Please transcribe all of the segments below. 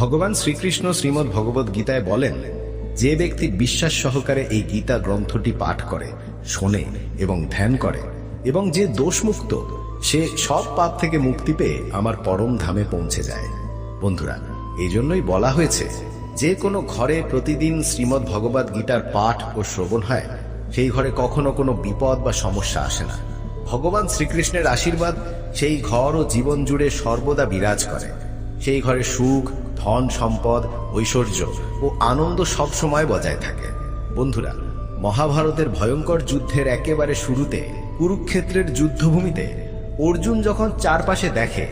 ভগবান শ্রীকৃষ্ণ শ্রীমদ্ ভগবত গীতায় বলেন, যে ব্যক্তি বিশ্বাস সহকারে এই গীতা গ্রন্থটি পাঠ করে, শোনে এবং ধ্যান করে, এবং যে দোষমুক্ত, সে সব পাপ থেকে মুক্তি পেয়ে আমার পরম ধামে পৌঁছে যায়। বন্ধুরা এই জন্যই বলা হয়েছে, যে কোনো ঘরে প্রতিদিন শ্রীমদ্ ভগবত গীতার পাঠ ও শ্রবণ হয়, সেই ঘরে কখনো কোনো বিপদ বা সমস্যা আসে না। ভগবান শ্রীকৃষ্ণের আশীর্বাদ সেই ঘর ও জীবন জুড়ে সর্বদা বিরাজ করে। সেই ঘরে সুখ, ধন, সম্পদ, ঐশ্বর্য ও আনন্দ সব সময় বজায় থাকে। বন্ধুরা, মহাভারতের ভয়ঙ্কর যুদ্ধের একেবারে শুরুতে কুরুক্ষেত্রের যুদ্ধভূমিতে অর্জুন যখন চারপাশে দেখে,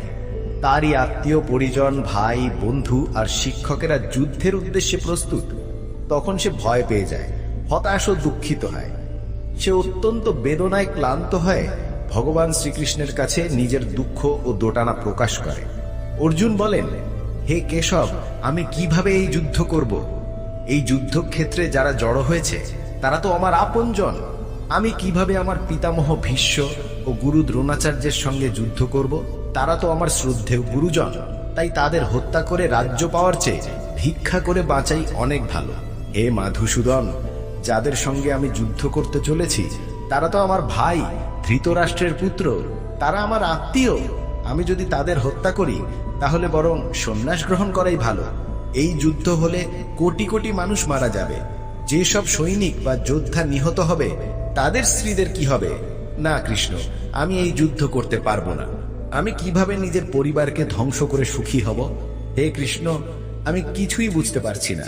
তারই আত্মীয়, পরিজন, ভাই, বন্ধু আর শিক্ষকেরা যুদ্ধের উদ্দেশ্যে প্রস্তুত, তখন সে ভয় পেয়ে যায়, হতাশ ও দুঃখিত হয়। সে অত্যন্ত বেদনায় ক্লান্ত হয়ে ভগবান শ্রীকৃষ্ণের কাছে নিজের দুঃখ ও দোটানা প্রকাশ করে। অর্জুন বলেন, হে কেশব, আমি কীভাবে এই যুদ্ধ করব? এই যুদ্ধক্ষেত্রে যারা জড়ো হয়েছে, তারা তো আমার আপনজন। আমি কীভাবে আমার পিতামহ ভীষ্ম ও গুরু দ্রোণাচার্যের সঙ্গে যুদ্ধ করব? তারা তো আমার শ্রদ্ধেয় গুরুজন। তাই তাদের হত্যা করে রাজ্য পাওয়ার চেয়ে ভিক্ষা করে বাঁচাই অনেক ভালো। হে মাধুসূদন, যাদের সঙ্গে আমি যুদ্ধ করতে চলেছি, তারা তো আমার ভাই, ধৃতরাষ্ট্রের পুত্র। তারা আমার আত্মীয়। আমি যদি তাদের হত্যা করি তাহলে বরং সন্ন্যাস গ্রহণ করাই ভালো। এই যুদ্ধ হলে কোটি কোটি মানুষ মারা যাবে। যেসব সৈনিক বা যোদ্ধা নিহত হবে, তাদের স্ত্রীদের কি হবে? না, কৃষ্ণ, আমি এই যুদ্ধ করতে পারব না। আমি কীভাবে নিজের পরিবারকে ধ্বংস করে সুখী হব? হে কৃষ্ণ, আমি কিছুই বুঝতে পারছি না।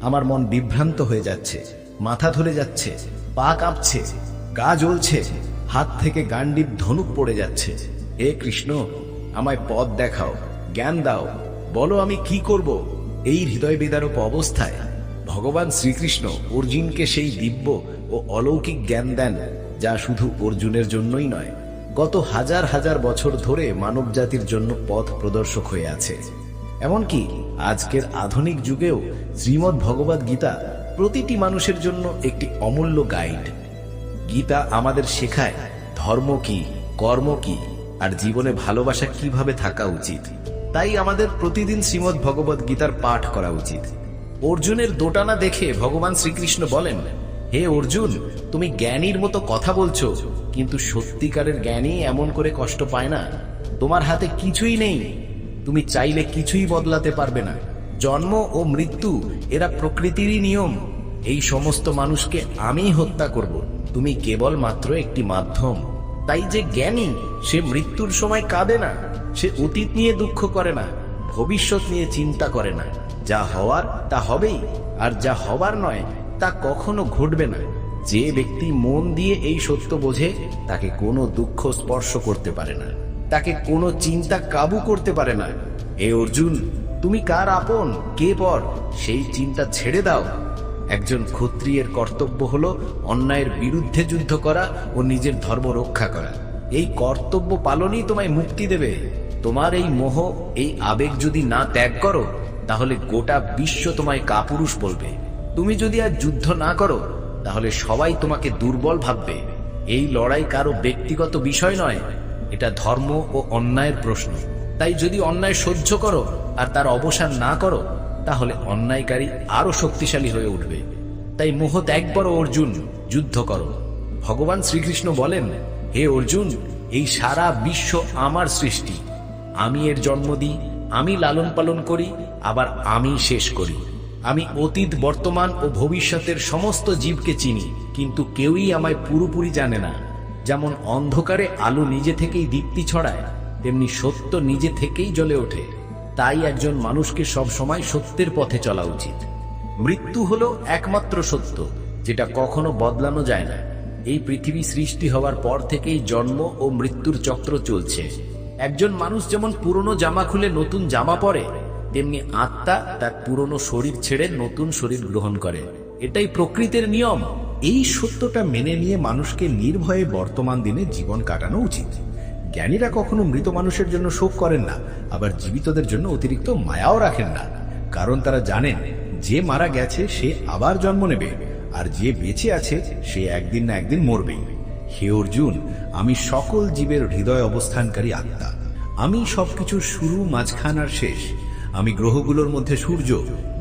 আমার মন বিভ্রান্ত হয়ে যাচ্ছে, মাথা ধরে যাচ্ছে, পা কাঁপছে, গা জ্বলছে, হাত থেকে গান্ডিব ধনুক পড়ে যাচ্ছে। হে কৃষ্ণ, আমায় পথ দেখাও। জ্ঞান দাও। বলো, আমি কি করব? এই হৃদয় বিদারক অবস্থায় ভগবান শ্রীকৃষ্ণ অর্জুনকে সেই দিব্য ও অলৌকিক জ্ঞান দেন, যা শুধু অর্জুনের জন্যই নয়, গত হাজার হাজার বছর ধরে মানব জাতির জন্য পথ প্রদর্শক হয়ে আছে। এমনকি আজকের আধুনিক যুগেও শ্রীমদ্ ভগবদ গীতা প্রতিটি মানুষের জন্য একটি অমূল্য গাইড। গীতা আমাদের শেখায় ধর্ম কি, কর্ম কি, আর জীবনে ভালোবাসা কীভাবে থাকা উচিত। তাই আমাদের প্রতিদিন শ্রীমদ্ ভগবত গীতার পাঠ করা উচিত। অর্জুনের দোটানা দেখে ভগবান শ্রীকৃষ্ণ বলেন, হে অর্জুন, তুমি জ্ঞানীর মতো কথা বলছো, কিন্তু সত্যিকারের জ্ঞানী এমন করে কষ্ট পায় না। তোমার হাতে কিছুই নেই। তুমি চাইলে কিছুই বদলাতে পারবে না। জন্ম ও মৃত্যু এরা প্রকৃতিরই নিয়ম। এই সমস্ত মানুষকে আমি হত্যা করব। তুমি কেবল মাত্র একটি মাধ্যম। তাই যে জ্ঞানী, সে মৃত্যুর সময় কাঁদে না। সে অতীত নিয়ে দুঃখ করে না, ভবিষ্যৎ নিয়ে চিন্তা করে না। যা হওয়ার, তা হবেই, আর যা হবার নয়, তা কখনো ঘটবে না। যে ব্যক্তি মন দিয়ে এই সত্য বোঝে, তাকে কোনো দুঃখ স্পর্শ করতে পারে না। তাকে কোনো চিন্তা কাবু করতে পারে না। এ অর্জুন, তুমি কার আপন? কে পর? সেই চিন্তা ছেড়ে দাও। একজন ক্ষত্রিয়ের কর্তব্য হলো অন্যায়ের বিরুদ্ধে যুদ্ধ করা ও নিজের ধর্ম রক্ষা করা। এই কর্তব্য পালনই তোমায় মুক্তি দেবে। তোমার এই মোহ, এই আবেগ যদি না ত্যাগ করো, তাহলে গোটা বিশ্ব তোমায় কাপুরুষ বলবে। তুমি যদি আর যুদ্ধ না করো, তাহলে সবাই তোমাকে দুর্বল ভাববে। এই লড়াই কারও ব্যক্তিগত বিষয় নয়, এটা ধর্ম ও অন্যায়ের প্রশ্ন। তাই যদি অন্যায় সহ্য করো আর তার অবসান না করো, তাহলে অন্যায়কারী আরও শক্তিশালী হয়ে উঠবে। তাই মোহ ত্যাগ করো, অর্জুন, যুদ্ধ করো। ভগবান শ্রীকৃষ্ণ বলেন, হে অর্জুন, এই সারা বিশ্ব আমার সৃষ্টি। আমি এর জন্ম দিই, আমি লালন পালন করি, আবার আমি শেষ করি। আমি অতীত, বর্তমান ও ভবিষ্যতের সমস্ত জীবকে চিনি, কিন্তু কেউই আমায় পুরোপুরি জানে না। যেমন অন্ধকারে আলো নিজে থেকেই দীপ্তি ছড়ায়, তেমনি সত্য নিজে থেকেই জ্বলে ওঠে। তাই একজন মানুষকে সব সময় সত্যের পথে চলা উচিত। মৃত্যু হলো একমাত্র সত্য, যেটা কখনো বদলানো যায় না। এই পৃথিবী সৃষ্টি হওয়ার পর থেকেই জন্ম ও মৃত্যুর চক্র চলছে। একজন মানুষ যেমন পুরনো জামা খুলে নতুন জামা পরে, তেমনি আত্মা তার পুরনো শরীর ছেড়ে নতুন শরীর গ্রহণ করে। এটাই প্রকৃতির নিয়ম। এই সত্যটা মেনে নিয়ে মানুষকে নির্ভয়ে বর্তমান দিনে জীবন কাটানো উচিত। জ্ঞানীরা কখনো মৃত মানুষের জন্য শোক করেন না, আবার জীবিতদের জন্য অতিরিক্ত মায়াও রাখেন না। কারণ তারা জানেন, যে মারা গেছে সে আবার জন্ম নেবে, আর যে বেঁচে আছে সে একদিন না একদিন মরবেই। হে অর্জুন, আমি সকল জীবের হৃদয় অবস্থানকারী আত্মা। আমি সবকিছুর শুরু, মাঝখান আর শেষ। আমি গ্রহগুলোর মধ্যে সূর্য,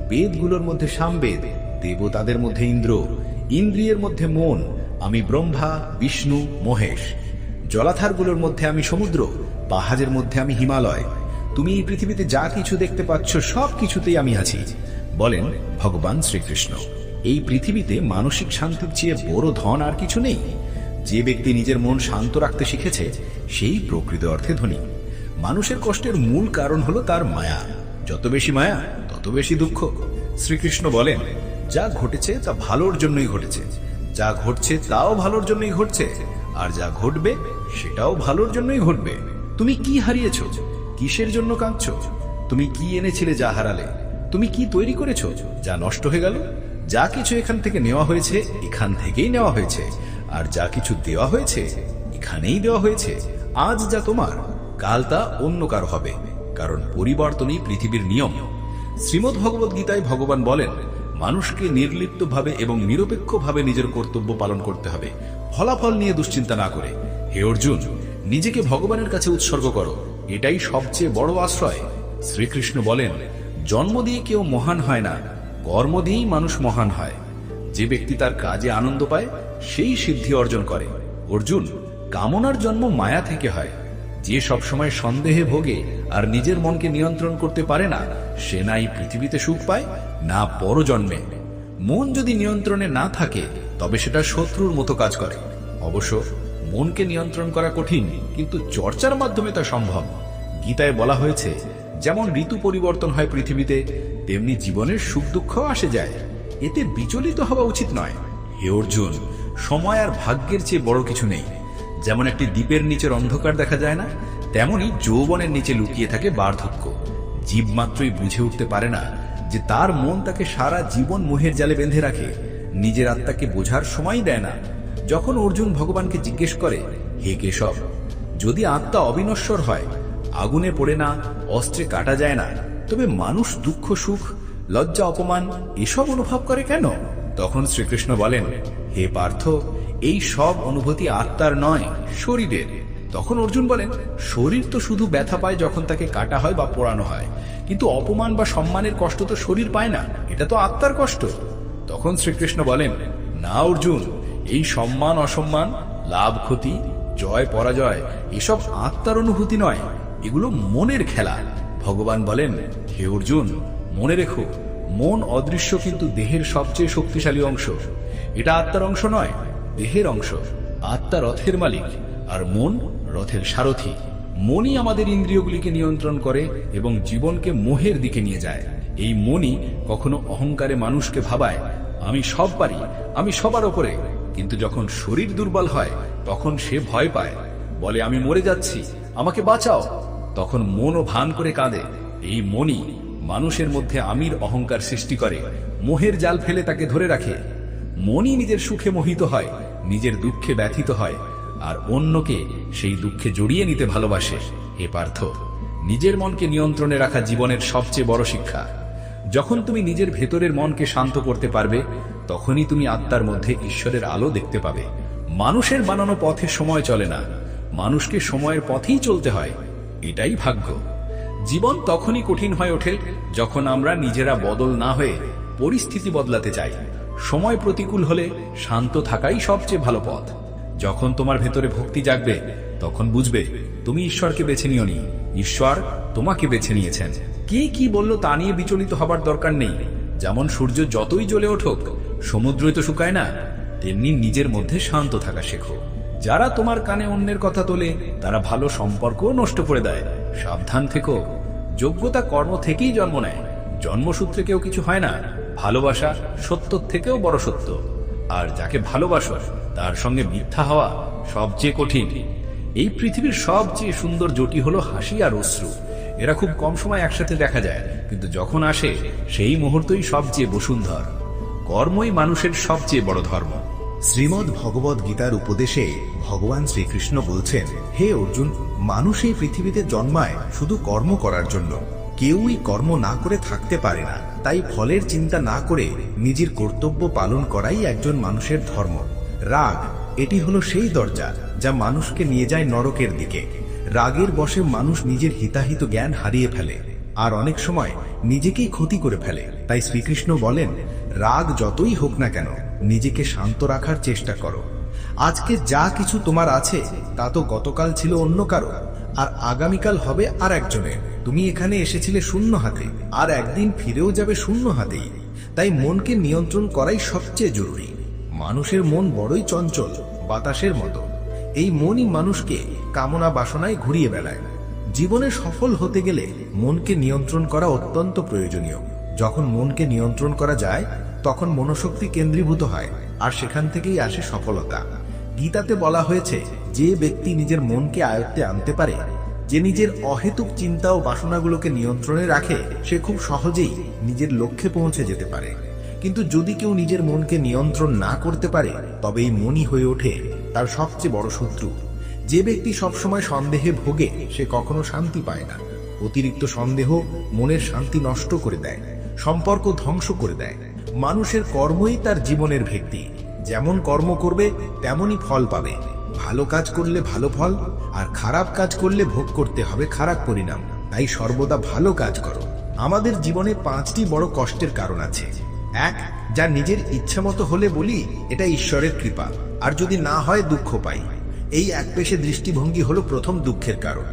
বেদগুলোর মধ্যে সামবেদ, দেবতাদের মধ্যে ইন্দ্র, ইন্দ্রিয়ের মধ্যে মন, আমি ব্রহ্মা, বিষ্ণু, মহেশ। জলাধারগুলোর মধ্যে আমি সমুদ্র, পাহাড়ের মধ্যে আমি হিমালয়। তুমি এই পৃথিবীতে যা কিছু দেখতে পাচ্ছ সব কিছুতেই আমি আছি, বলেন ভগবান শ্রীকৃষ্ণ। এই পৃথিবীতে মানসিক শান্তির চেয়ে বড় ধন আর কিছু নেই। যে ব্যক্তি নিজের মন শান্ত রাখতে শিখেছে, সেই প্রকৃত অর্থে ধনী। মানুষের কষ্টের মূল কারণ হলো তার মায়া। যত বেশি মায়া, তত বেশি দুঃখ। শ্রীকৃষ্ণ বলেন, যা ঘটেছে তা ভালোর জন্যই ঘটেছে। যা ঘটছে তাও ভালোর জন্যই ঘটছে। আর যা ঘটবে, সেটাও ভালোর জন্যই ঘটবে। তুমি কি হারিয়েছ? কিসের জন্য কাঁদছ? তুমি কি এনেছিলে যা হারালে? তুমি কি তৈরি করেছ? যা নষ্ট হয়ে গেল? যা কিছু এখান থেকে নেওয়া হয়েছে, এখান থেকেই নেওয়া হয়েছে। আর যা কিছু দেওয়া হয়েছে, এখানেই দেওয়া হয়েছে। আজ যা তোমার, কাল তা অন্য কার হবে, কারণ পরিবর্তনই পৃথিবীর নিয়ম। শ্রীমদ ভগবদ গীতায় ভগবান বলেন, মানুষকে নির্লিপ্তভাবে এবং নিরপেক্ষভাবে নিজের কর্তব্য পালন করতে হবে। ফলাফল নিয়ে দুশ্চিন্তা না করে। হে অর্জুন, নিজেকে ভগবানের কাছে উৎসর্গ করো। এটাই সবচেয়ে বড় আশ্রয়। শ্রীকৃষ্ণ বলেন, জন্ম দিয়ে কেউ মহান হয় না, কর্ম দিয়েই মানুষ মহান হয়। যে ব্যক্তি তার কাজে আনন্দ পায় সেই সিদ্ধি অর্জন করে। অর্জুন, কামনার জন্ম মায়া থেকে হয়। যে সবসময় সন্দেহে ভোগে আর নিজের মনকে নিয়ন্ত্রণ করতে পারে না, সে না এই পৃথিবীতে সুখ পায়, না পরজন্মে। মন যদি নিয়ন্ত্রণে না থাকে, তবে সেটা শত্রুর মতো কাজ করে। অবশ্য মনকে নিয়ন্ত্রণ করা কঠিন, কিন্তু চর্চার মাধ্যমে তা সম্ভব। গীতায় বলা হয়েছে, যেমন ঋতু পরিবর্তন হয় পৃথিবীতে, তেমনি জীবনের সুখ দুঃখ আসে যায়। এতে বিচলিত হওয়া উচিত নয়। হে অর্জুন সময় আর ভাগ্যের চেয়ে বড় কিছু নেই। যেমন একটি দ্বীপের নিচের অন্ধকার দেখা যায় না, তেমনি যৌবনের নিচে লুকিয়ে থাকে বার্ধক্য। জীব মাত্রই বুঝে উঠতে পারে না যে তার মন তাকে সারা জীবন মোহের জালে বেঁধে রাখে। নিজের আত্মাকে বোঝার সময় দেয় না। যখন অর্জুন ভগবানকে জিজ্ঞেস করে, হে কেশব, যদি আত্মা অবিনশ্বর হয়, আগুনে পড়ে না, অস্ত্রে কাটা যায় না, তবে মানুষ দুঃখ সুখ, লজ্জা, অপমান, এসব অনুভব করে কেন? তখন শ্রীকৃষ্ণ বলেন হে পার্থ, এই সব অনুভূতি আত্মার নয়, শরীরের। তখন অর্জুন বলেন, শরীর তো শুধু ব্যথা পায় যখন তাকে কাটা হয় বা পোড়ানো হয়। কিন্তু অপমান বা সম্মানের কষ্ট তো শরীর পায় না, এটা তো আত্মার কষ্ট। তখন শ্রীকৃষ্ণ বলেন, না অর্জুন, এই সম্মান, অসম্মান, লাভ, ক্ষতি, জয়, পরাজয়, এসব আত্মার অনুভূতি নয়, এগুলো মনের খেলা। ভগবান বলেন, হে অর্জুন, মনে রেখো, মন অদৃশ্য কিন্তু দেহের সবচেয়ে শক্তিশালী অংশ। এটা আত্মার অংশ নয়, দেহের অংশ। আত্মা রথের মালিক, আর মন রথের সারথি। মনই আমাদের ইন্দ্রিয়গুলিকে নিয়ন্ত্রণ করে এবং জীবনকে মোহের দিকে নিয়ে যায়। এই মনই কখনো অহংকারে মানুষকে ভাবায়, আমি সব পারি, আমি সবার ওপরে। কিন্তু যখন শরীর দুর্বল হয়, তখন সে ভয় পায়। বলে, আমি মরে যাচ্ছি, আমাকে বাঁচাও। তখন মনও ভান করে কাঁদে। এই মনই মানুষের মধ্যে আমির অহংকার সৃষ্টি করে, মোহের জাল ফেলে তাকে ধরে রাখে। মনই নিজের সুখে মোহিত হয়, নিজের দুঃখে ব্যথিত হয়, আর অন্যকে সেই দুঃখে জড়িয়ে নিতে ভালোবাসে। হে পার্থ, নিজের মনকে নিয়ন্ত্রণে রাখা জীবনের সবচেয়ে বড় শিক্ষা। যখন তুমি নিজের ভেতরের মনকে শান্ত করতে পারবে, তখনই তুমি আত্মার মধ্যে ঈশ্বরের আলো দেখতে পাবে। মানুষের বানানো পথে সময় চলে না, মানুষকে সময়ের পথেই চলতে হয়, এটাই ভাগ্য। জীবন তখনই কঠিন হয়ে ওঠে যখন আমরা নিজেরা বদল না হয়ে পরিস্থিতি বদলাতে চাই। সময় প্রতিকূল হলে শান্ত থাকাই সবচেয়ে ভালো পথ। যখন তোমার ভেতরে ভক্তি জাগবে, তখন বুঝবে তুমি ঈশ্বরকে বেছে নিওনি। ঈশ্বর তোমাকে বেছে নিয়েছেন। কে কি বলল তা নিয়ে বিচলিত হবার দরকার নেই। যেমন সূর্য যতই জ্বলে ওঠুক সমুদ্রই তো শুকায় না, তেমনি নিজের মধ্যে শান্ত থাকা শেখো। যারা তোমার কানে অন্যের কথা তোলে, তারা ভালো সম্পর্কও নষ্ট করে দেয়। সাবধান থেকো। যোগ্যতা কর্ম থেকেই জন্ম নেয়। জন্মসূত্রে কেউ কিছু হয় না। ভালোবাসা সত্য থেকেও বড় সত্য। আর যাকে ভালোবাসো, তার সঙ্গে মিথ্যা হওয়া সবচেয়ে কঠিন। এই পৃথিবীর সবচেয়ে সুন্দর জটি হলো হাসি আর অশ্রু। এরা খুব কম সময় একসাথে দেখা যায়, কিন্তু যখন আসে, সেই মুহূর্তই সবচেয়ে বসুন্ধর। কর্মই মানুষের সবচেয়ে বড় ধর্ম। শ্রীমদ ভগবদ গীতার উপদেশে ভগবান শ্রীকৃষ্ণ বলছেন, হে অর্জুন, মানুষ এই পৃথিবীতে জন্মায় শুধু কর্ম করার জন্য। কেউই কর্ম না করে থাকতে পারে না। তাই ফলের চিন্তা না করে নিজের কর্তব্য পালন করাই একজন মানুষের ধর্ম। রাগ, এটি হলো সেই দরজা যা মানুষকে নিয়ে যায় নরকের দিকে। রাগের বশে মানুষ নিজের হিতাহিত জ্ঞান হারিয়ে ফেলে, আর অনেক সময় নিজেকেই ক্ষতি করে ফেলে। তাই শ্রীকৃষ্ণ বলেন, রাগ যতই হোক না কেন, নিজেকে শান্ত রাখার চেষ্টা করো। আজকে যা কিছু তোমার আছে, তা তো গতকাল ছিল অন্য কারও। আর আগামীকাল হবে আর একজনের। তুমি এখানে এসেছিলে শূন্য হাতে, আর একদিন ফিরেও যাবে শূন্য হাতেই। তাই মনকে নিয়ন্ত্রণ করাই সবচেয়ে জরুরি। মানুষের মন বড়ই চঞ্চল, বাতাসের মতো। এই মনই মানুষকে কামনা বাসনায় ঘুরিয়ে বেড়ায়। জীবনে সফল হতে গেলে মনকে নিয়ন্ত্রণ করা অত্যন্ত প্রয়োজনীয়। যখন মনকে নিয়ন্ত্রণ করা যায়, তখন মনোশক্তি কেন্দ্রীভূত হয়, আর সেখান থেকেই আসে সফলতা। গীতাতে বলা হয়েছে যে ব্যক্তি নিজের মনকে আয়ত্তে আনতে পারে, যে নিজের অহেতুক চিন্তা ও বাসনাগুলোকে নিয়ন্ত্রণে রাখে, সে খুব সহজেই নিজের লক্ষ্যে পৌঁছে যেতে পারে। কিন্তু যদি কেউ নিজের মনকে নিয়ন্ত্রণ না করতে পারে তবে এই মনই হয়ে ওঠে তার সবচেয়ে বড় শত্রু। যে ব্যক্তি সবসময় সন্দেহে ভোগে, সে কখনো শান্তি পায় না। অতিরিক্ত সন্দেহ মনের শান্তি নষ্ট করে দেয়, সম্পর্ক ধ্বংস করে দেয়। মানুষের কর্মই তার জীবনের ভিত্তি। যেমন কর্ম করবে, তেমনই ফল পাবে। ভালো কাজ করলে ভালো ফল আর খারাপ কাজ করলে ভোগ করতে হবে খারাপ পরিণাম। তাই সর্বদা ভালো কাজ করো। আমাদের জীবনে পাঁচটি বড় কষ্টের কারণ আছে। এক, যা নিজের ইচ্ছা মতো হলে বলি, এটা ঈশ্বরের কৃপা। আর যদি না হয়, দুঃখ পাই। এই এক পেশে দৃষ্টিভঙ্গি হলো প্রথম দুঃখের কারণ।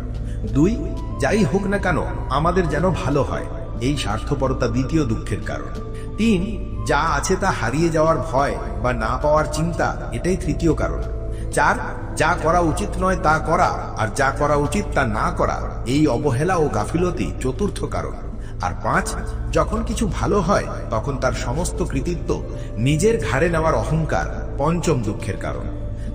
দুই, যাই হোক না কেন, আমাদের যেন ভালো হয়। এই স্বার্থপরতা দ্বিতীয় দুঃখের কারণ। তিন, যা আছে তা হারিয়ে যাওয়ার ভয় বা না পাওয়ার চিন্তা, এটাই তৃতীয় কারণ। চার যা করা উচিত নয় তা করা, আর যা করা উচিত তা না করা, এই অবহেলা ও গাফিলতি চতুর্থ কারণ। আর পাঁচ, যখন কিছু ভালো হয়, তখন তার সমস্ত কৃতিত্ব নিজের ঘাড়ে নেওয়ার অহংকার পঞ্চম দুঃখের কারণ।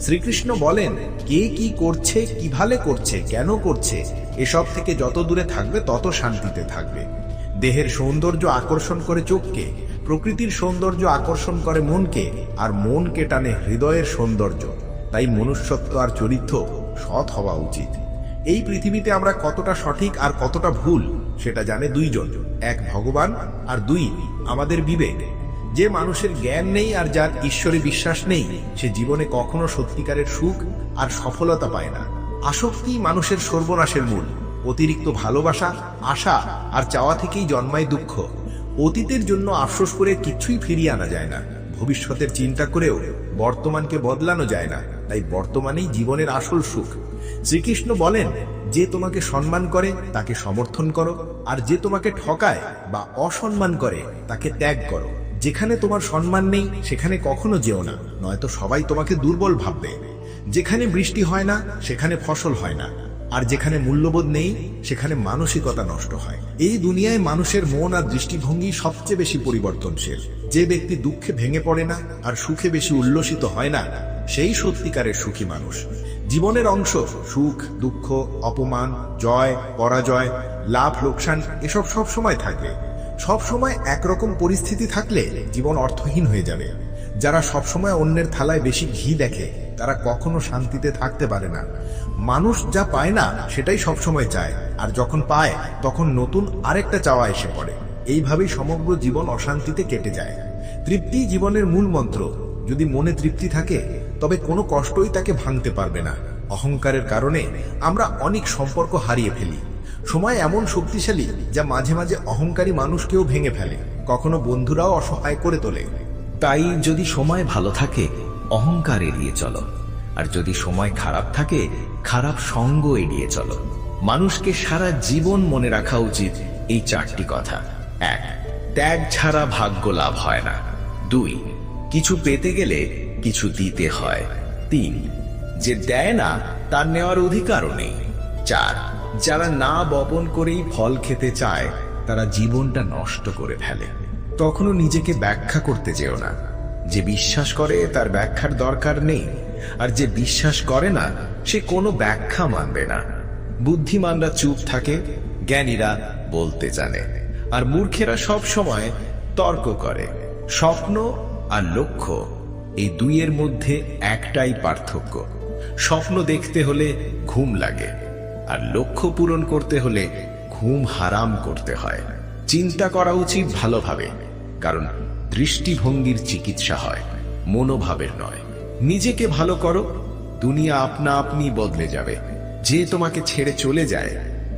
শ্রীকৃষ্ণ বলেন, কে কি করছে, কীভাবে করছে, কেন করছে, এসব থেকে যত দূরে থাকবে, তত শান্তিতে থাকবে। দেহের সৌন্দর্য আকর্ষণ করে চোখকে, প্রকৃতির সৌন্দর্য আকর্ষণ করে মনকে, আর মনকে টানে হৃদয়ের সৌন্দর্য। তাই মনুষ্যত্ব আর চরিত্র সৎ হওয়া উচিত। এই পৃথিবীতে আমরা কতটা সঠিক আর কতটা ভুল, সেটা জানে দুইজন, এক ভগবান আর দুই আমাদের বিবেক। যে মানুষের জ্ঞান নেই আর যার ঈশ্বরে বিশ্বাস নেই, সে জীবনে কখনো সত্যিকারের সুখ আর সফলতা পায় না। আসক্তি মানুষের সর্বনাশের মূল, অতিরিক্ত ভালোবাসা, আশা আর চাওয়া থেকেই জন্মায় দুঃখ। অতীতের জন্য আফসোস করে কিছুই ফিরিয়ে আনা যায় না, ভবিষ্যতের চিন্তা করেও বর্তমানকে বদলানো যায় না। তাই বর্তমানেই জীবনের আসল সুখ। শ্রীকৃষ্ণ বলেন, যে তোমাকে সম্মান করে, তাকে সমর্থন করো, আর যে তোমাকে ঠকায় বা অসম্মান করে, তাকে ত্যাগ করো। যেখানে তোমার সম্মান নেই, সেখানে কখনো যেও না, নয়তো সবাই তোমাকে দুর্বল ভাববে। যেখানে বৃষ্টি হয় না, সেখানে ফসল হয় না, আর যেখানে মূল্যবোধ নেই, সেখানে মানসিকতা নষ্ট হয়। এই দুনিয়ায় মানুষের মন আর দৃষ্টিভঙ্গি সবচেয়ে বেশি পরিবর্তনশীল। যে ব্যক্তি দুঃখে ভেঙে পড়ে না, আর সুখে বেশি উল্লসিত হয় না সেই সত্যিকারের সুখী মানুষ। জীবনের অংশ সুখ, দুঃখ, অপমান, জয়, পরাজয়, লাভ, লোকসান এসব সব সময় থাকবে সব সময় একরকম পরিস্থিতি থাকলে জীবন অর্থহীন হয়ে যাবে। যারা সবসময় অন্যের থালায় বেশি ঘি দেখে, তারা কখনো শান্তিতে থাকতে পারে না। মানুষ যা পায় না, সেটাই সবসময় চায়। আর যখন পায়, তখন নতুন আরেকটা চাওয়া এসে পড়ে। এইভাবেই সমগ্র জীবন অশান্তিতে কেটে যায়। তৃপ্তি জীবনের মূল মন্ত্র, যদি মনে তৃপ্তি থাকে তবে কোনো কষ্টই তাকে ভাঙতে পারবে না। অহংকারের কারণে আমরা অনেক সম্পর্ক হারিয়ে ফেলি। সময় এমন শক্তিশালী যা মাঝে মাঝে অহংকারী মানুষকেও ভেঙে ফেলে, কখনো বন্ধুরাও অসহায় করে তোলে। তাই যদি সময় ভালো থাকে, অহংকার এড়িয়ে চলো। আর যদি সময় খারাপ থাকে, খারাপ সঙ্গ এড়িয়ে চলো। মানুষকে সারা জীবন মনে রাখা উচিত এই চারটি কথা। এক, ত্যাগ ছাড়া ভাগ্য লাভ হয় না। দুই, কিছু পেতে গেলে কিছু দিতে হয়। তিন, যে দেয় না, তার নেওয়ার অধিকারও নেই। চার, যারা না বপন করেই ফল খেতে চায়, তারা জীবনটা নষ্ট করে ফেলে। তখনও নিজেকে ব্যাখ্যা করতে যেও না। যে বিশ্বাস করে, তার ব্যাখ্যার দরকার নেই। আর যে বিশ্বাস করে না, সে কোনো ব্যাখ্যা মানবে না। বুদ্ধিমানরা চুপ থাকে, জ্ঞানীরা বলতে জানে। আর মূর্খেরা সব সময় তর্ক করে, স্বপ্ন আর লক্ষ্য। এই দুইয়ের মধ্যে একটাই পার্থক্য। স্বপ্ন দেখতে হলে ঘুম লাগে, আর লক্ষ্য পূরণ করতে হলে ঘুম হারাম করতে হয়। চিন্তা করা উচিত ভালোভাবে, কারণ দৃষ্টিভঙ্গির চিকিৎসা হয়, মনোভাবের নয়। নিজেকে ভালো করো, দুনিয়া আপনা আপনি বদলে যাবে। যে তোমাকে ছেড়ে চলে যায়,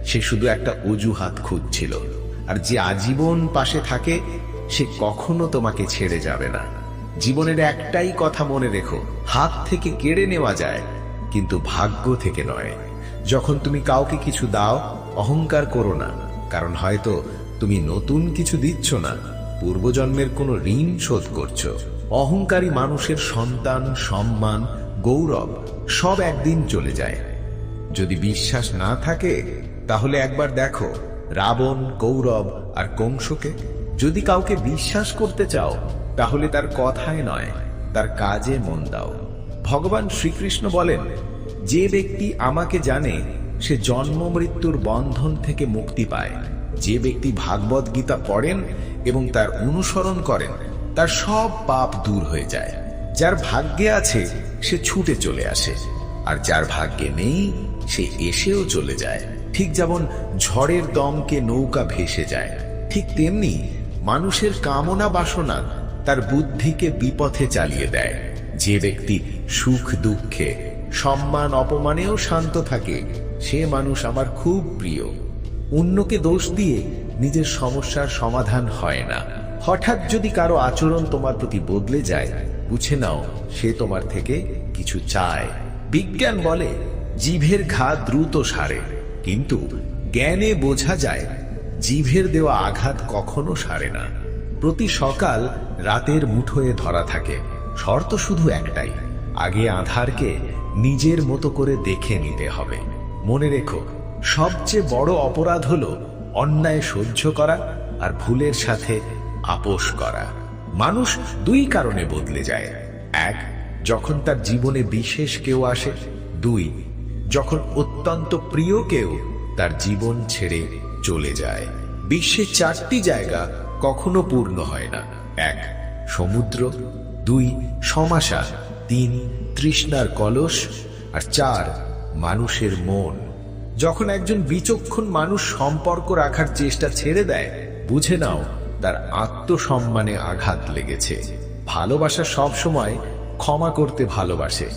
সে শুধু একটা অজুহাত খুঁজছিল, আর যে আজীবন পাশে থাকে, সে কখনো তোমাকে ছেড়ে যাবে না। জীবনের একটাই কথা মনে রেখো, হাত থেকে কেড়ে নেওয়া যায়, কিন্তু ভাগ্য থেকে নয়। যখন তুমি কাউকে কিছু দাও, অহংকার করো না, কারণ হয়তো তুমি নতুন কিছু দিচ্ছ না, পূর্বজন্মের কোনো ঋণ শোধ করছ। অহংকারী মানুষের সন্তান, সম্মান, গৌরব, সব একদিন চলে যায়। যদি বিশ্বাস না থাকে, তাহলে একবার দেখো, রাবণ, কৌরব আর কংসকে, যদি কাউকে বিশ্বাস করতে চাও তাহলে তার কথায় নয়, তার কাজে মন দাও। ভগবান শ্রীকৃষ্ণ বলেন, যে ব্যক্তি আমাকে জানে, সে জন্ম মৃত্যুর বন্ধন থেকে মুক্তি পায়। যে ব্যক্তি ভাগবত গীতা পড়েন এবং তার অনুসরণ করেন, তার সব পাপ দূর হয়ে যায়। যার ভাগ্যে আছে, সে ছুটে চলে আসে। আর যার ভাগ্যে নেই, সে এসেও চলে যায়। ঠিক যেমন ঝড়ের দমকে নৌকা ভেসে যায়, ঠিক তেমনি মানুষের কামনা বাসনা তার বুদ্ধিকে বিপথে চালিয়ে দেয়। যে ব্যক্তি সুখ, দুঃখে, সম্মান, অপমানেও শান্ত থাকে, সে মানুষ আমার খুব প্রিয়। অন্যকে দোষ দিয়ে নিজের সমস্যার সমাধান হয় না। হঠাৎ যদি কারও আচরণ তোমার প্রতি বদলে যায়, বুঝে নাও সে তোমার থেকে কিছু চায়। বিজ্ঞান বলে, জিভের ঘা দ্রুত সারে। কিন্তু জ্ঞানে বোঝা যায়, জিভের দেওয়া আঘাত কখনো সারে না। প্রতি সকাল রাতের মুঠোয় ধরা থাকে। শর্ত শুধু একটাই, আগে আধারকে নিজের মতো করে দেখে নিতে হবে। মনে রেখো, সবচেয়ে বড় অপরাধ হলো অন্যায় সহ্য করা আর ভুলের সাথে আপোষ করা। মানুষ দুই কারণে বদলে যায়। এক, যখন তার জীবনে বিশেষ কেউ আসে। দুই, যখন অত্যন্ত প্রিয় কেউ তার জীবন ছেড়ে চলে যায়। বিশ্বের চারটি জায়গা কখনো পূর্ণ হয় না। এক, সমুদ্র, দুই, সমাশা, তিন, তৃষ্ণার কলস, আর চার, মানুষের মন। যখন একজন বিচক্ষণ মানুষ সম্পর্ক রাখার চেষ্টা ছেড়ে দেয়, বুঝে নাও তার আত্মসম্মানে আঘাত লেগেছে। ভালোবাসা সব সময় ক্ষমা করতে ভালোবাসে,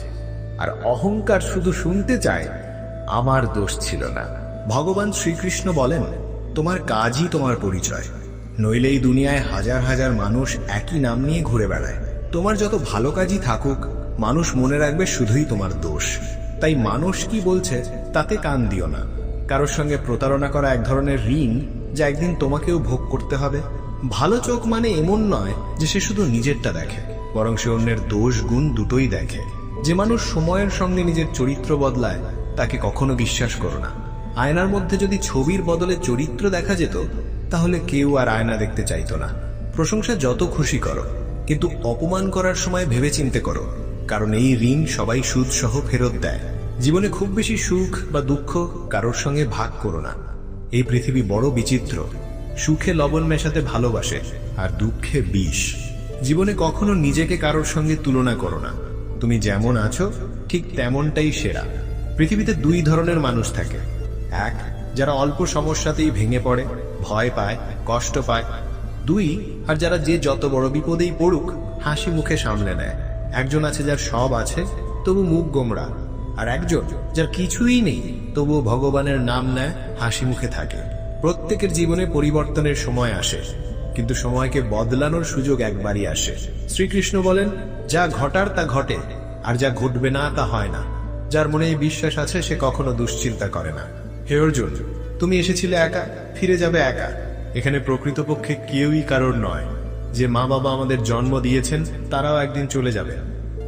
আর অহংকার শুধু শুনতে চায়, আমার দোষ ছিল না। ভগবান শ্রীকৃষ্ণ বলেন, তোমার কাজই তোমার পরিচয়। নইলে এই দুনিয়ায় হাজার হাজার মানুষ একই নাম নিয়ে ঘুরে বেড়ায়। তোমার যত ভালো কাজই থাকুক, মানুষ মনে রাখবে শুধুই তোমার দোষ। তাই মানুষ কি বলছে, তাতে কান দিও না। কারোর সঙ্গে প্রতারণা করা এক ধরনের ঋণ যা একদিন তোমাকেও ভোগ করতে হবে। ভালো চোখ মানে এমন নয় যে সে শুধু নিজেরটা দেখে, বরং সে অন্যের দোষ, গুণ দুটোই দেখে। যে মানুষ সময়ের সঙ্গে নিজের চরিত্র বদলায়, তাকে কখনো বিশ্বাস করো না। আয়নার মধ্যে যদি ছবির বদলে চরিত্র দেখা যেত তাহলে কেউ আর আয়না দেখতে চাইতো না। প্রশংসা যত খুশি করো, কিন্তু অপমান করার সময় ভেবে চিনতে করো, কারণ এই ঋণ সবাই সুদ সহ ফেরত দেয়। জীবনে খুব বেশি সুখ বা দুঃখ কারোর সঙ্গে ভাগ করো না। এই পৃথিবী বড় বিচিত্র। সুখে লবণ মেশাতে ভালোবাসে, আর দুঃখে বিষ। জীবনে কখনো নিজেকে কারোর সঙ্গে তুলনা করো না। তুমি যেমন আছো, ঠিক তেমনটাই সেরা। পৃথিবীতে দুই ধরনের মানুষ থাকে। এক, যারা অল্প সমস্যাতেই ভেঙে পড়ে ভয় পায়, কষ্ট পায়। দুই, আর যারা যে যত বড় বিপদেই পড়ুক, হাসি মুখে সামলে নেয়। একজন আছে যার সব আছে, তবু মুখ গোমরা। আর একজন যার কিছুই নেই তবু ভগবানের নাম নেয়, হাসি মুখে থাকে। প্রত্যেকের জীবনে পরিবর্তনের সময় আসে, কিন্তু সময়কে বদলানোর সুযোগ একবারই আসে। শ্রীকৃষ্ণ বলেন, যা ঘটার তা ঘটে, আর যা ঘটবে না তা হয় না। যার মনে বিশ্বাস আছে, সে কখনো দুশ্চিন্তা করে না। হে অর্জুন তুমি এসেছিলে একা, ফিরে যাবে একা। এখানে প্রকৃতপক্ষে কেউই কারোর নয়। যে মা বাবা আমাদের জন্ম দিয়েছেন, তারাও একদিন চলে যাবে।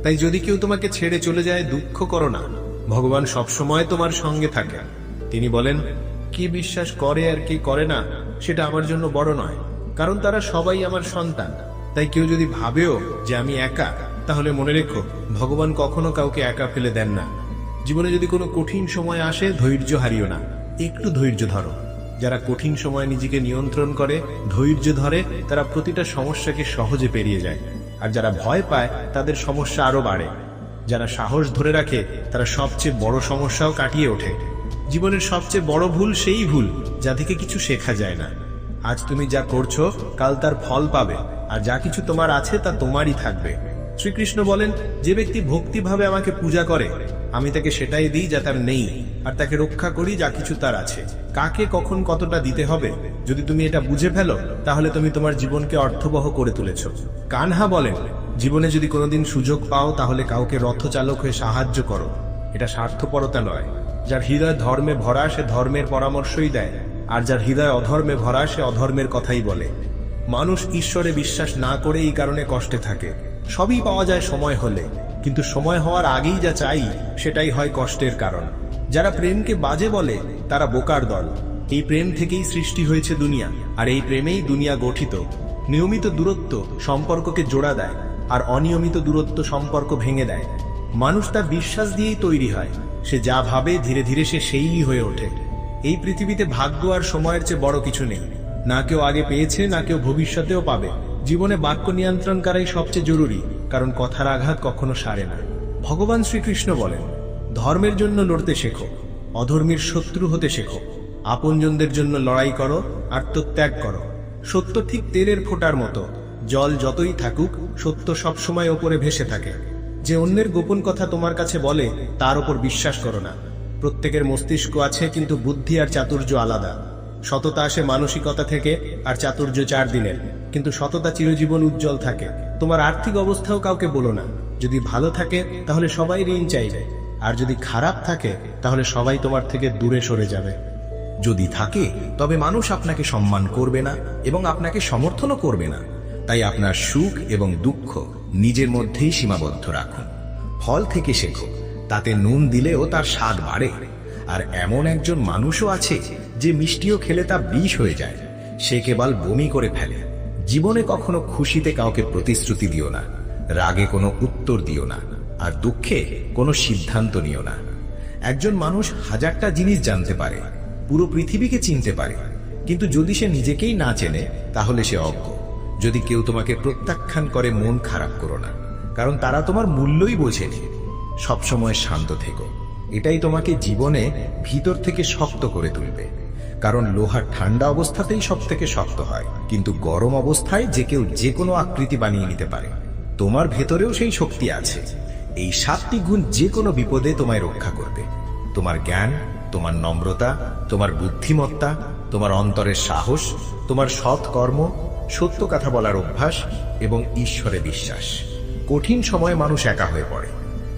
তাই যদি কেউ তোমাকে ছেড়ে চলে যায়, দুঃখ করো না। ভগবান সবসময় তোমার সঙ্গে থাকে। তিনি বলেন, কি বিশ্বাস করে আর কি করে না, সেটা আমার জন্য বড় নয়। কারণ তারা সবাই আমার সন্তান। তাই কেউ যদি ভাবেও যে আমি একা, তাহলে মনে রেখো, ভগবান কখনো কাউকে একা ফেলে দেন না। জীবনে যদি কোনো কঠিন সময় আসে, ধৈর্য হারিও না। একটু ধৈর্য ধরো। যারা কঠিন সময় নিজেকে নিয়ন্ত্রণ করে, ধৈর্য ধরে, তারা প্রতিটা সমস্যাকে সহজে পেরিয়ে যায়। আর যারা ভয় পায়, তাদের সমস্যা আরও বাড়ে। যারা সাহস ধরে রাখে, তারা সবচেয়ে বড় সমস্যাও কাটিয়ে ওঠে। জীবনের সবচেয়ে বড় ভুল সেই ভুল, যা থেকে কিছু শেখা যায় না। আজ তুমি যা করছ, কাল তার ফল পাবে, আর যা কিছু তোমার আছে, তা তোমারই থাকবে। শ্রীকৃষ্ণ বলেন, যে ব্যক্তি ভক্তিভাবে আমাকে পূজা করে, আমি তাকে সেটাই দিই যা তার নেই। আর তাকে রক্ষা করি, যা কিছু তার আছে। কাকে কখন কতটা দিতে হবে? যদি তুমি এটা বুঝে ফেলো, তাহলে তুমি তোমার জীবনকে অর্থবহ করে তুলেছ। কানহা বলেন, জীবনে যদি কোনোদিন সুযোগ পাও, তাহলে কাউকে রথচালক হয়ে সাহায্য করো। এটা স্বার্থপরতা নয়। যার হৃদয় ধর্মে ভরা, সে ধর্মের পরামর্শই দেয়। আর যার হৃদয় অধর্মে ভরা, সে অধর্মের কথাই বলে। মানুষ ঈশ্বরে বিশ্বাস না করে এই কারণে কষ্টে থাকে। সবই পাওয়া যায় সময় হলে। কিন্তু সময় হওয়ার আগেই যা চাই, সেটাই হয় কষ্টের কারণ। যারা প্রেমকে বাজে বলে, তারা বোকার দল। এই প্রেম থেকেই সৃষ্টি হয়েছে দুনিয়া, আর এই প্রেমেই দুনিয়া গঠিত। নিয়মিত দূরত্ব সম্পর্ককে জোড়া দেয়, আর অনিয়মিত দূরত্ব সম্পর্ক ভেঙে দেয়। মানুষ তার বিশ্বাস দিয়েই তৈরি হয়, সে যা ভাবে ধীরে ধীরে সে সেই হয়ে ওঠে। এই পৃথিবীতে ভাগ্য আর সময়ের চেয়ে বড় কিছু নেই। না কেউ আগে পেয়েছে, না কেউ ভবিষ্যতেও পাবে। জীবনে বাক্য নিয়ন্ত্রণ করাই সবচেয়ে জরুরি, কারণ কথার আঘাত কখনো সারে না। ভগবান শ্রীকৃষ্ণ বলেন ধর্মের জন্য লড়তে শেখো, অধর্মীর শত্রু হতে শেখো, আপনজনদের জন্য লড়াই করো, আত্মত্যাগ করো। সত্য ঠিক তেলের ফোঁটার মতো, জল যতই থাকুক, সত্য সবসময় ওপরে ভেসে থাকে। যে অন্যের গোপন কথা তোমার কাছে বলে, তার ওপর বিশ্বাস করো না। প্রত্যেকের মস্তিষ্ক আছে, কিন্তু বুদ্ধি আর চাতুর্য আলাদা। সততা আসে মানসিকতা থেকে, আর চাতুর্য চার দিনের। কিন্তু সততা চিরজীবন উজ্জ্বল থাকে। তোমার আর্থিক অবস্থাও কাউকে বলো না। যদি ভালো থাকে, তাহলে সবাই ঋণ চাইবে। আর যদি খারাপ থাকে, তাহলে সবাই তোমার থেকে দূরে সরে যাবে। যদি থাকে, তবে মানুষ আপনাকে সম্মান করবে না এবং আপনাকে সমর্থনও করবে না। তাই আপনার সুখ এবং দুঃখ নিজের মধ্যেই সীমাবদ্ধ রাখুন। ফল থেকে শেখো, তাতে নুন দিলেও তার স্বাদ বাড়ে। আর এমন একজন মানুষও আছে যে মিষ্টিও খেলে তা বিষ হয়ে যায়। সে কেবল বমি করে ফেলে। জীবনে কখনো খুশিতে কাউকে প্রতিশ্রুতি দিও না, রাগে কোনো উত্তর দিও না। আর দুঃখে কোনো সিদ্ধান্ত নিও না। একজন মানুষ হাজারটা জিনিস জানতে পারে, পুরো পৃথিবীকে চিনতে পারে, কিন্তু যদি সে নিজেকেই না চেনে, তাহলে সে অজ্ঞ। যদি কেউ তোমাকে প্রত্যাখ্যান করে, মন খারাপ করো না, কারণ তারা তোমার মূল্যই বোঝেনি সবসময় শান্ত থেকো। এটাই তোমাকে জীবনে ভিতর থেকে শক্ত করে তুলবে। কারণ লোহার ঠান্ডা অবস্থাতেই সব থেকে শক্ত হয়, কিন্তু গরম অবস্থায় যে কেউ যে কোনো আকৃতি বানিয়ে নিতে পারে। তোমার ভেতরেও সেই শক্তি আছে। এই সাতটি গুণ যে কোনো বিপদে তোমায় রক্ষা করবে। তোমার জ্ঞান, তোমার নম্রতা, তোমার বুদ্ধিমত্তা, তোমার অন্তরের সাহস, তোমার সৎ কর্ম, সত্য কথা বলার অভ্যাস এবং ঈশ্বরে বিশ্বাস। কঠিন সময়ে মানুষ একা হয়ে পড়ে।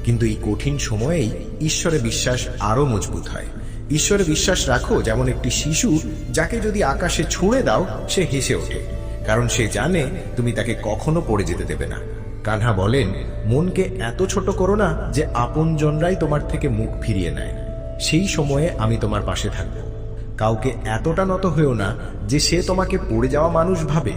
কিন্তু এই কঠিন সময়েই ঈশ্বরে বিশ্বাস আরও মজবুত হয়। ঈশ্বরে বিশ্বাস রাখো, যেমন একটি শিশু যাকে যদি আকাশে ছুঁড়ে দাও, সে হেসে ওঠে। কারণ সে জানে তুমি তাকে কখনো পড়ে যেতে দেবে না। কানহা বলেন, মনকে এত ছোট করো না যে আপনজনরাই তোমার থেকে মুখ ফিরিয়ে নেয়। সেই সময়ে আমি তোমার পাশে থাকব। কাউকে এতটা নত হয়েও না যে সে তোমাকে পড়ে যাওয়া মানুষ ভাবে।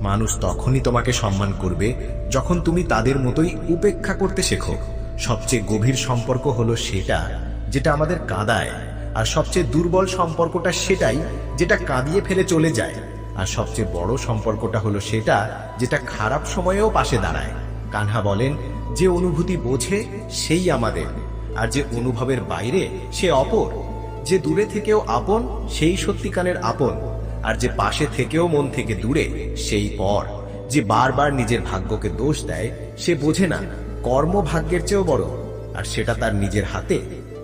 মানুষ তখনই তোমাকে সম্মান করবে যখন তুমি তাদের মতোই উপেক্ষা করতে শেখো। সবচেয়ে গভীর সম্পর্ক হলো সেটা যেটা আমাদের কাদায়, আর সবচেয়ে দুর্বল সম্পর্কটা সেটাই যেটা কাঁদিয়ে ফেলে চলে যায়। আর সবচেয়ে বড় সম্পর্কটা হলো সেটা যেটা খারাপ সময়েও পাশে দাঁড়ায়। কানহা বলেন, যে অনুভূতি বোঝে, সেই আমাদের। আর যে অনুভবের বাইরে, সে অপর। যে দূরে থেকেও আপন, সেই সত্যিকারের আপন। আর যে পাশে থেকেও মন থেকে দূরে, সেই পর। যে বারবার নিজের ভাগ্যকে দোষ দেয়, সে বোঝে না, কর্ম ভাগ্যের চেয়েও বড়। আর সেটা তার নিজের হাতে।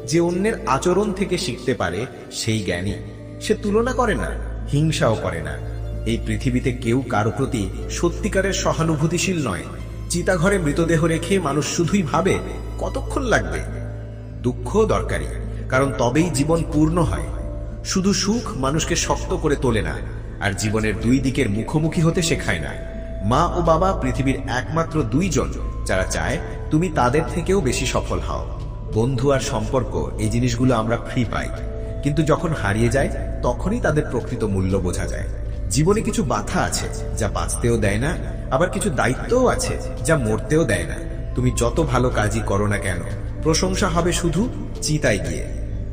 যে অন্যের আচরণ থেকে শিখতে পারে, সেই জ্ঞানী। সে তুলনা করে না, হিংসাও করে না। এই পৃথিবীতে কেউ কারও প্রতি সত্যিকারের সহানুভূতিশীল নয়। চিতাঘরে মৃতদেহ রেখে মানুষ শুধুই ভাবে, কতক্ষণ লাগবে? দুঃখ দরকারি, কারণ তবেই জীবন পূর্ণ হয়। শুধু সুখ মানুষকে শক্ত করে তোলে না, আর জীবনের দুই দিকের মুখোমুখি হতে শেখায় না। মা ও বাবা পৃথিবীর একমাত্র দুইজন, যারা চায় তুমি তাদের থেকেও বেশি সফল হও। বন্ধু আর সম্পর্ক, এই জিনিসগুলো আমরা ফ্রি পাই। কিন্তু যখন হারিয়ে যায়, তখনই তাদের প্রকৃত মূল্য বোঝা যায়। জীবনে কিছু বাধা আছে, যা বাঁচতেও দেয় না, আবার কিছু দায়িত্বও আছে, যা মরতেও দেয় না। তুমি যত ভালো কাজই করো না কেন, প্রশংসা হবে শুধু চিতায় গিয়ে।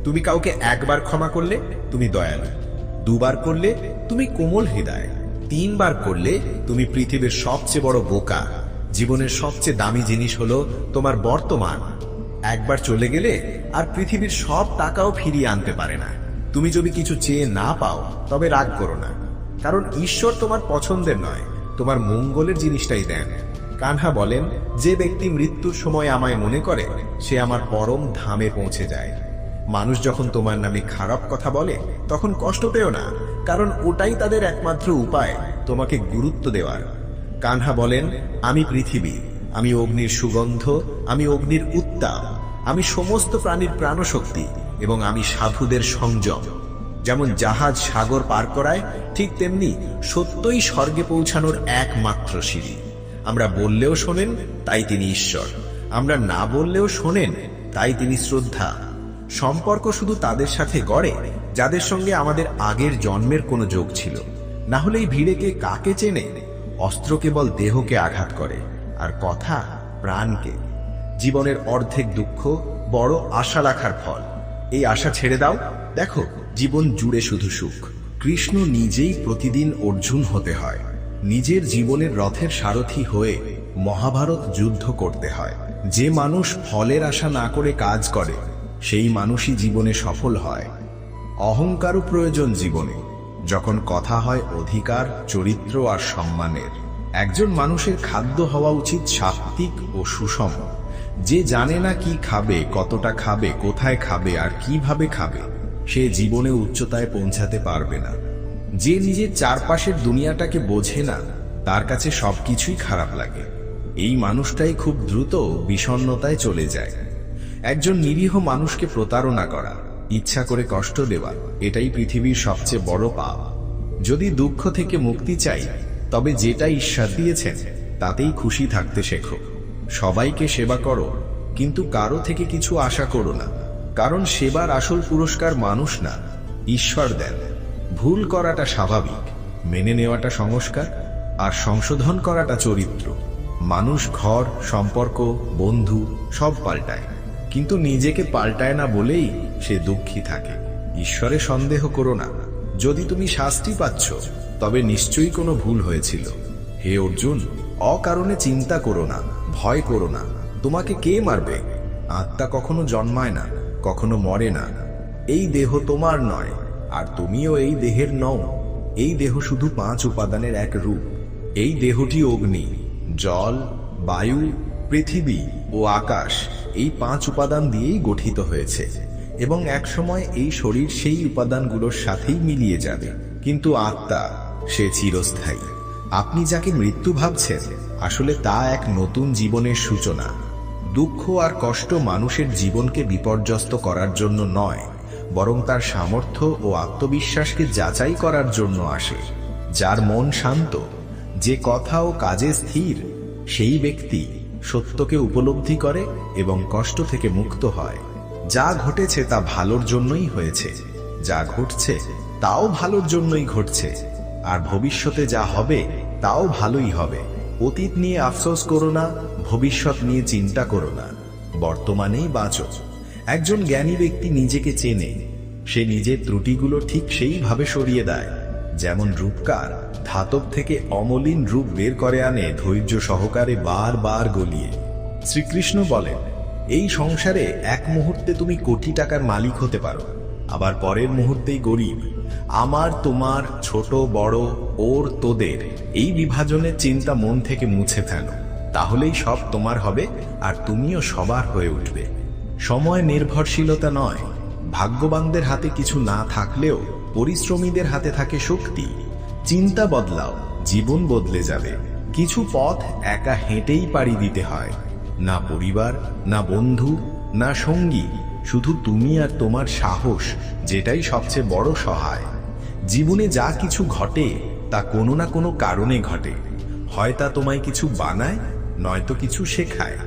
তুমি কাউকে একবার ক্ষমা করলে তুমি দয়ালু, দুবার করলে তুমি কোমল হৃদয়, তিনবার করলে তুমি পৃথিবীর সবচেয়ে বড় বোকা। জীবনের সবচেয়ে দামি জিনিস হলো তোমার বর্তমান। একবার চলে গেলে আর পৃথিবীর সব টাকাও ফিরিয়ে আনতে পারে না। তুমি যদি কিছু চেয়ে না পাও, তবে রাগ করো না। কারণ ঈশ্বর তোমার পছন্দের নয়, তোমার মঙ্গলের জিনিসটাই দেন। কানহা বলেন, যে ব্যক্তি মৃত্যুর সময় আমায় মনে করে, সে আমার পরম ধামে পৌঁছে যায়। মানুষ যখন তোমার নামে খারাপ কথা বলে, তখন কষ্ট পেও না, কারণ ওটাই তাদের একমাত্র উপায়, তোমাকে গুরুত্ব দেওয়ার। কানহা বলেন, আমি পৃথিবী, আমি অগ্নির সুগন্ধ, আমি অগ্নির উত্তাপ, আমি সমস্ত প্রাণীর প্রাণশক্তি এবং আমি সাধুদের সংযম। যেমন জাহাজ সাগর পার করায়, ঠিক তেমনি সত্যই স্বর্গে পৌঁছানোর একমাত্র সিঁড়ি। আমরা বললেও শোনেন, তাই তিনি ঈশ্বর। আমরা না বললেও শোনেন, তাই তিনি শ্রদ্ধা। সম্পর্ক শুধু তাদের সাথে গড়ে, যাদের সঙ্গে আমাদের আগের জন্মের কোনো যোগ ছিল। না হলে এই ভিড়েকে কাকে চেনে? অস্ত্র কেবল দেহকে আঘাত করে, আর কথা প্রাণকে। জীবনের অর্ধেক দুঃখ বড় আশা রাখার ফল। এই আশা ছেড়ে দাও, দেখো। জীবন জুড়ে শুধু সুখ। কৃষ্ণ নিজেই প্রতিদিন অর্জুন হতে হয়। নিজের জীবনের রথের সারথি হয়ে মহাভারত যুদ্ধ করতে হয়। যে মানুষ ফলের আশা না করে কাজ করে, সেই মানুষই জীবনে সফল হয়। অহংকারও প্রয়োজন জীবনে। যখন কথা হয় অধিকার, চরিত্র আর সম্মানের। একজন মানুষের খাদ্য হওয়া উচিত সাত্ত্বিক ও সুষম। যে জানে না কি খাবে, কতটা খাবে, কোথায় খাবে, আর কীভাবে খাবে। সে জীবনে উচ্চতায় পৌঁছাতে পারবে না। যে নিজের চারপাশের দুনিয়াটাকে বোঝে না, তার কাছে সবকিছুই খারাপ লাগে। এই মানুষটাই খুব দ্রুত বিষণ্ণতায় চলে যায়। একজন নিরীহ মানুষকে প্রতারণা করা, ইচ্ছা করে কষ্ট দেওয়া, এটাই পৃথিবীর সবচেয়ে বড় পাপ। যদি দুঃখ থেকে মুক্তি চাই, তবে যেটা ঈশ্বর দিয়েছেন, তাতেই খুশি থাকতে শেখো। সবাইকে সেবা করো, কিন্তু কারও থেকে কিছু আশা করো না। কারণ সেবার আসল পুরস্কার মানুষ না, ঈশ্বর দেন। ভুল করাটা স্বাভাবিক, মেনে নেওয়াটা সংস্কার, আর সংশোধন করাটা চরিত্র। মানুষ ঘর, সম্পর্ক, বন্ধু, সব পাল্টায়। কিন্তু নিজেকে পাল্টায় না বলেই সে দুঃখী থাকে। ঈশ্বরে সন্দেহ করো না। যদি তুমি শাস্তি পাচ্ছ, তবে নিশ্চয়ই কোনো ভুল হয়েছিল। হে অর্জুন, অকারণে চিন্তা করো না, ভয় করো না। তোমাকে কে মারবে? আত্মা কখনো জন্মায় না। কখনো মরে না। এই দেহ তোমার নয়, আর তুমিও এই দেহের নও। এই দেহ শুধু পাঁচ উপাদানের এক রূপ। এই দেহটি অগ্নি, জল, বায়ু, পৃথিবী ও আকাশ এই পাঁচ উপাদান দিয়েই গঠিত হয়েছে। এবং একসময় এই শরীর সেই উপাদানগুলোর সাথেই মিলিয়ে যাবে। কিন্তু আত্মা, সে চিরস্থায়ী। আপনি যাকে মৃত্যু ভাবছেন, আসলে তা এক নতুন জীবনের সূচনা। দুঃখ আর কষ্ট মানুষের জীবনকে বিপর্যস্ত করার জন্য নয়, বরং তার সামর্থ্য ও আত্মবিশ্বাসকে যাচাই করার জন্য আসে। যার মন শান্ত, যে কথা ও কাজে স্থির, সেই ব্যক্তি সত্যকে উপলব্ধি করে এবং কষ্ট থেকে মুক্ত হয়। যা ঘটেছে তা ভালোর জন্যই হয়েছে, যা ঘটছে তাও ভালোর জন্যই ঘটছে, আর ভবিষ্যতে যা হবে তাও ভালোই হবে। অতীত নিয়ে আফসোস করো না ভবিষ্যৎ নিয়ে চিন্তা করো না। বর্তমানেই বাঁচো। একজন জ্ঞানী ব্যক্তি নিজেকে চেনে। সে নিজের ত্রুটিগুলো ঠিক সেইভাবে সরিয়ে দেয়। যেমন রূপকার ধাতব থেকে অমলিন রূপ বের করে আনে ধৈর্য সহকারে বারবার গলিয়ে। শ্রীকৃষ্ণ বলেন, এই সংসারে এক মুহূর্তে তুমি কোটি টাকার মালিক হতে পারো, আবার পরের মুহূর্তেই গরিব। আমার, তোমার, ছোট, বড়, ওর, তোদের এই বিভাজনের চিন্তা মন থেকে মুছে ফেলো। তাহলেই সব তোমার হবে আর তুমিও সবার হয়ে উঠবে। সময় নির্ভরশীলতা নয়। ভাগ্যবানদের হাতে কিছু না থাকলেও পরিশ্রমীদের হাতে থাকে শক্তি। চিন্তা বদলাও, জীবন বদলে যাবে। কিছু পথ একা হেঁটেই পাড়ি দিতে হয়। না পরিবার, না বন্ধু, না সঙ্গী, শুধু তুমি আর তোমার সাহস, যেটাই সবচেয়ে বড় সহায়। জীবনে যা কিছু ঘটে, তা কোনো না কোনো কারণে ঘটে। হয় তা তোমায় কিছু বানায় নয়তো কিছু শেখায়।